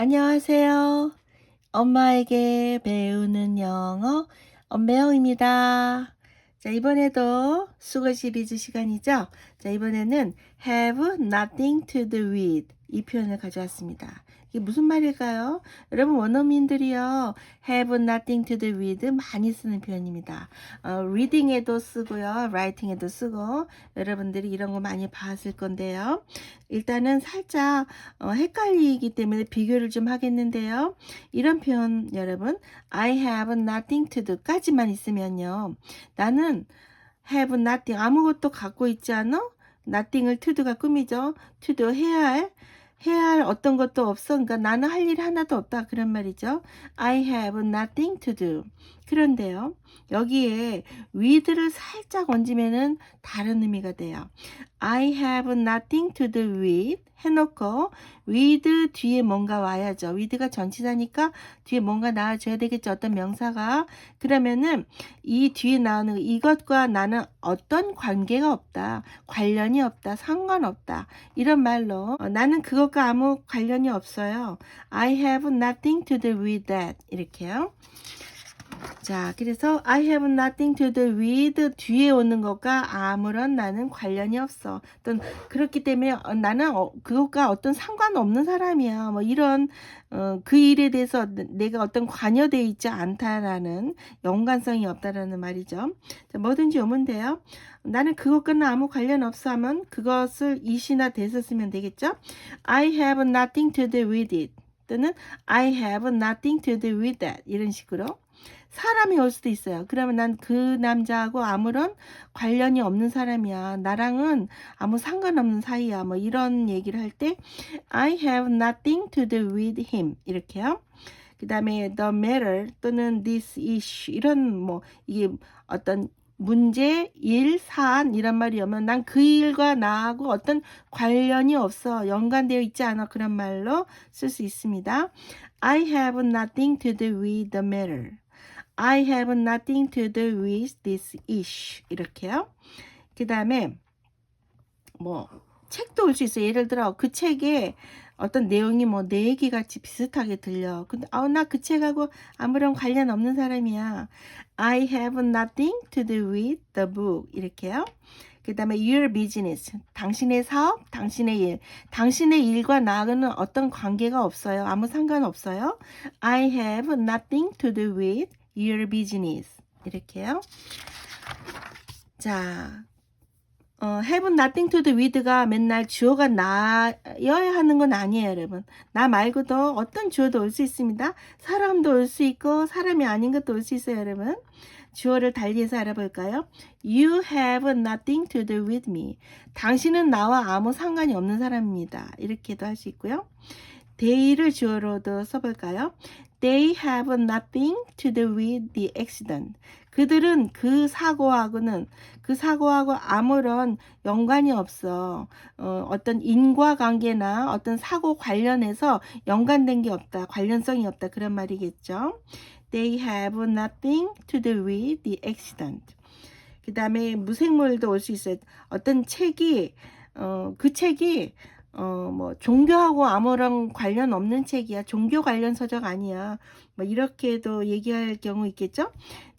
안녕하세요. 엄마에게 배우는 영어 엄매영입니다. 자, 이번에도 수거 시리즈 시간이죠. 자, 이번에는 have nothing to do with 이 표현을 가져왔습니다. 이게 무슨 말일까요? 여러분 원어민들이요 have nothing to do with 많이 쓰는 표현입니다. 어, reading에도 쓰고요, writing에도 쓰고 여러분들이 이런 거 많이 봤을 건데요. 일단은 살짝 어, 헷갈리기 때문에 비교를 좀 하겠는데요. 이런 표현 여러분 I have nothing to do까지만 있으면요. 나는 have nothing 아무것도 갖고 있지 않아? Nothing을 to do가 꿈이죠. to do 해야 할 해야 할 어떤 것도 없어. 그러니까 나는 할 일 하나도 없다. 그런 말이죠. I have nothing to do. 그런데요. 여기에 with를 살짝 얹으면은 다른 의미가 돼요. I have nothing to do with 해놓고 with 뒤에 뭔가 와야죠. with가 전치사니까 뒤에 뭔가 나와줘야 되겠죠. 어떤 명사가. 그러면은 이 뒤에 나오는 거, 이것과 나는 어떤 관계가 없다. 관련이 없다. 상관없다. 이런 말로 어, 나는 그것과 아무 관련이 없어요. I have nothing to do with that. 이렇게요. 자, 그래서 I have nothing to do with 뒤에 오는 것과 아무런 나는 관련이 없어. 어떤 그렇기 때문에 어, 나는 어, 그것과 어떤 상관없는 사람이야. 뭐 이런 어, 그 일에 대해서 내가 어떤 관여되어 있지 않다라는 연관성이 없다라는 말이죠. 자, 뭐든지 오면 돼요. 나는 그것과는 아무 관련 없어 하면 그것을 이시나 대서 쓰면 되겠죠. I have nothing to do with it. 또는 I have nothing to do with that. 이런 식으로. 사람이 올 수도 있어요. 그러면 난 그 남자하고 아무런 관련이 없는 사람이야. 나랑은 아무 상관없는 사이야. 뭐 이런 얘기를 할 때 I have nothing to do with him 이렇게요. 그 다음에 the matter 또는 this issue 이런 뭐 이게 어떤 문제, 일, 사안 이런 말이 오면 난 그 일과 나하고 어떤 관련이 없어 연관되어 있지 않아 그런 말로 쓸 수 있습니다. I have nothing to do with the matter. I have nothing to do with this issue. 이렇게요. 그 다음에 뭐 책도 올 수 있어요. 예를 들어 그 책에 어떤 내용이 뭐 내 얘기 같이 비슷하게 들려. 근데 아 나 그 책하고 아무런 관련 없는 사람이야. I have nothing to do with the book. 이렇게요. 그 다음에 your business. 당신의 사업, 당신의 일. 당신의 일과 나하고는 어떤 관계가 없어요. 아무 상관 없어요. I have nothing to do with your business. 이렇게요. 자, 어, have nothing to do with가 맨날 주어가 나여야 하는 건 아니에요, 여러분. 나 말고도 어떤 주어도 올 수 있습니다. 사람도 올 수 있고, 사람이 아닌 것도 올 수 있어요, 여러분. 주어를 달리해서 알아볼까요? You have nothing to do with me. 당신은 나와 아무 상관이 없는 사람입니다. 이렇게도 할 수 있고요. They를 주어로도 써볼까요? They have nothing to do with the accident. 그들은 그 사고하고는 그 사고하고 아무런 연관이 없어. 어, 어떤 인과관계나 어떤 사고 관련해서 연관된 게 없다. 관련성이 없다. 그런 말이겠죠. They have nothing to do with the accident. 그 다음에 무생물도 올 수 있어요. 어떤 책이 어, 그 책이 어, 뭐, 종교하고 아무런 관련 없는 책이야. 종교 관련 서적 아니야. 뭐, 이렇게도 얘기할 경우 있겠죠?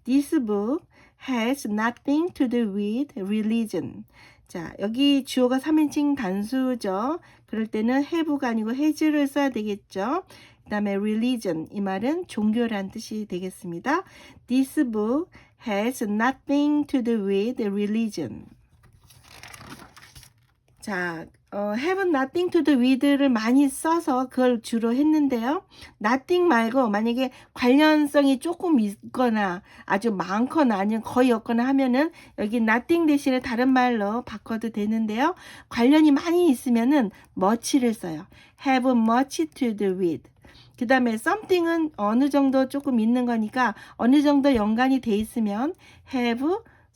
This book has nothing to do with religion. 자, 여기 주어가 3인칭 단수죠. 그럴 때는 have가 아니고 has를 써야 되겠죠. 그 다음에 religion. 이 말은 종교란 뜻이 되겠습니다. This book has nothing to do with religion. 자, 어, have nothing to do with를 많이 써서 그걸 주로 했는데요. nothing 말고 만약에 관련성이 조금 있거나 아주 많거나 아니면 거의 없거나 하면은 여기 nothing 대신에 다른 말로 바꿔도 되는데요. 관련이 많이 있으면은 much를 써요. have much to do with. 그 다음에 something은 어느 정도 조금 있는 거니까 어느 정도 연관이 돼 있으면 have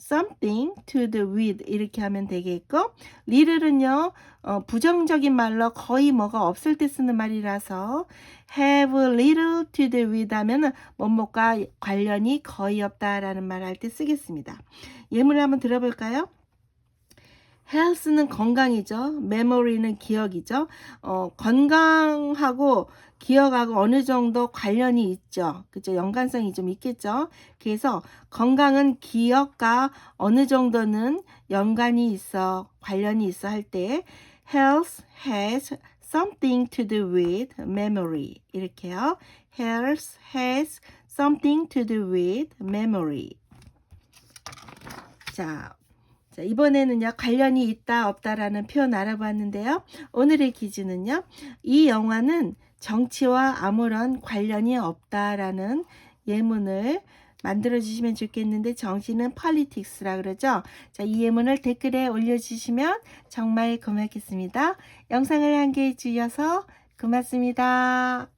something to do with 이렇게 하면 되겠고 little은요 어, 부정적인 말로 거의 뭐가 없을 때 쓰는 말이라서 have little to do with 하면은 뭐뭐과 관련이 거의 없다라는 말 할 때 쓰겠습니다. 예문을 한번 들어볼까요? Health는 건강이죠. memory는 기억이죠. 어, 건강하고 기억하고 어느 정도 관련이 있죠. 그죠? 연관성이 좀 있겠죠. 그래서 건강은 기억과 어느 정도는 연관이 있어, 관련이 있어 할 때 health has something to do with memory. 이렇게요. health has something to do with memory. 자, 자, 이번에는요, 관련이 있다, 없다라는 표현 알아봤는데요. 오늘의 기준은요, 이 영화는 정치와 아무런 관련이 없다라는 예문을 만들어 주시면 좋겠는데, 정치는 politics라 그러죠. 자, 이 예문을 댓글에 올려주시면 정말 고맙겠습니다. 영상을 함께 해 주셔서 고맙습니다.